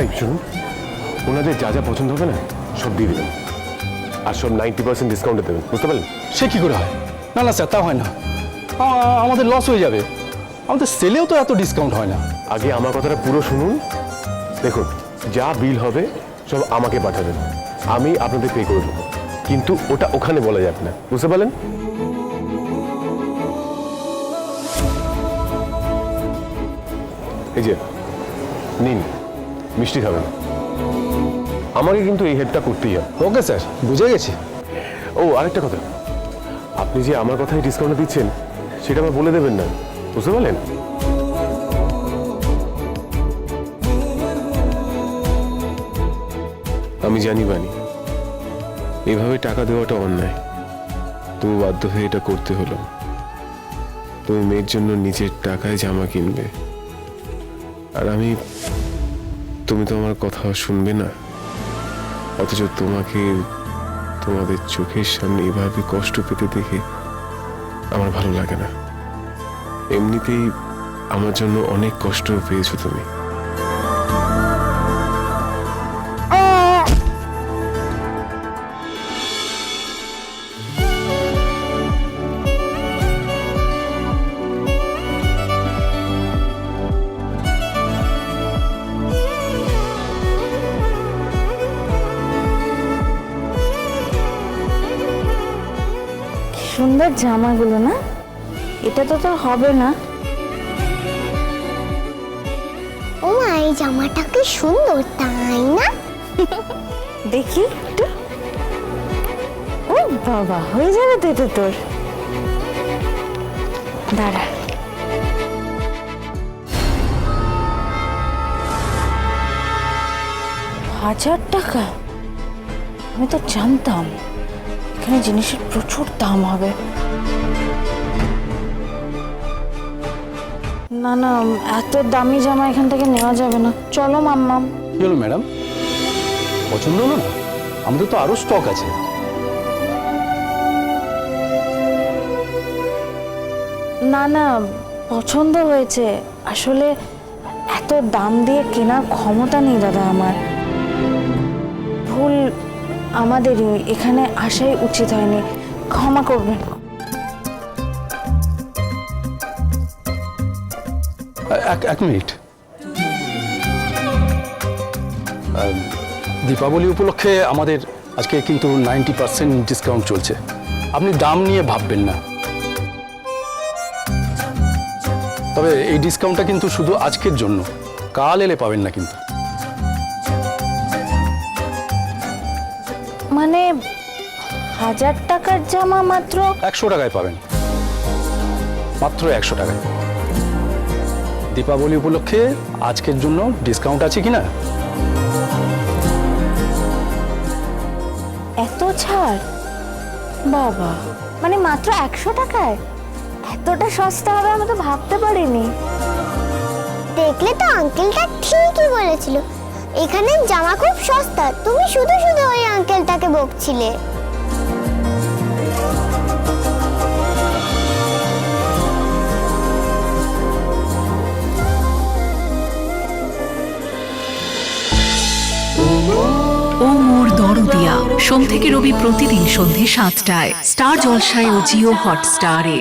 এই শুনুন। ওনাদের যা যা পছন্দ হবে না সব দিয়ে দেবেন। আর সব নাইনটি পার্সেন্ট ডিসকাউন্টে দেবেন বুঝতে পারলেন? সে কী করে হয়? না না স্যার তা হয় না। আমাদের লস হয়ে যাবে। আমাদের সেলেও তো এত ডিসকাউন্ট হয় না। আগে আমার কথাটা পুরো শুনুন। দেখুন যা বিল হবে সব আমাকে পাঠাবেন। আমি আপনাদের পে করে দেবো। কিন্তু ওটা ওখানে বলা যাবে না বুঝতে পারলেন? এই যে নিন। মিষ্টি খাবেন। আমাকে কিন্তু এই হেডটা করতেই হবে। ওকে স্যার বুঝে গেছি। ও আরেকটা কথা। আপনি যে আমার কথায় ডিসকাউন্ট দিচ্ছেন সেটা আমার বলে দেবেন না। বুঝতে পারলেন? আমি জানি বানি এভাবে টাকা দেওয়াটা অন্যায়। তুমি বাধ্য হয়ে এটা করতে হলো। তুমি মেয়ের জন্য নিজের টাকায় জামা কিনবে। আর আমি তুমি তো আমার কথা শুনবে না। অথচ তোমাকে তোমাদের চোখের সামনে এভাবে কষ্ট পেতে দেখে আমার ভালো লাগে না। এমনিতেই আমার জন্য অনেক কষ্ট পেয়েছ তুমি। সুন্দর জামাগুলো না? এটা তো তোর হবে না। ও মা এই জামাটা কি সুন্দর তাই না? দেখি একটু। ও বাবা হয়ে যাবে তো এটা তোর। দাঁড়া। হাজার টাকা? আমি তো জানতাম। এখানে জিনিসের প্রচুর দাম হবে। না না এত দামি জামা এখান থেকে নেওয়া যাবে না। চলো মাম্মাম। কি হলো ম্যাডাম? পছন্দ হলো না? আমাদের তো আরও স্টক আছে। না না পছন্দ হয়েছে। আসলে এত দাম দিয়ে কেনার ক্ষমতা নেই দাদা আমার। ভুল আমাদেরই এখানে আসাই উচিত হয়নি। ক্ষমা করবেন। এক মিনিট। দীপাবলি উপলক্ষে আমাদের আজকে কিন্তু নাইনটি পার্সেন্ট ডিসকাউন্ট চলছে। আপনি দাম নিয়ে ভাববেন না। তবে এই ডিসকাউন্টটা কিন্তু শুধু আজকের জন্য। কাল এলে পাবেন না কিন্তু। মানে হাজার টাকার জামা মাত্র? একশো টাকায় পাবেন। মাত্র একশো টাকায়। দীপাবলি উপলক্ষে আজকের জন্য ডিসকাউন্ট আছে কি না এত ছাড়? বাবা মানে মাত্র একশো টাকায়? এতটা সস্তা হবে আমি তো ভাবতে পারিনি। দেখলে তো আঙ্কেলটা ঠিকই বলেছিল। এখানে জামা খুব সস্তা। তুমি শুধু শুধু ওই আঙ্কেলটাকে বকছিলে। ও মোর দরদিয়া। সোম থেকে রবি প্রতিদিন সন্ধে সাতটায়। স্টার জলসায় ও জিও হটস্টারে।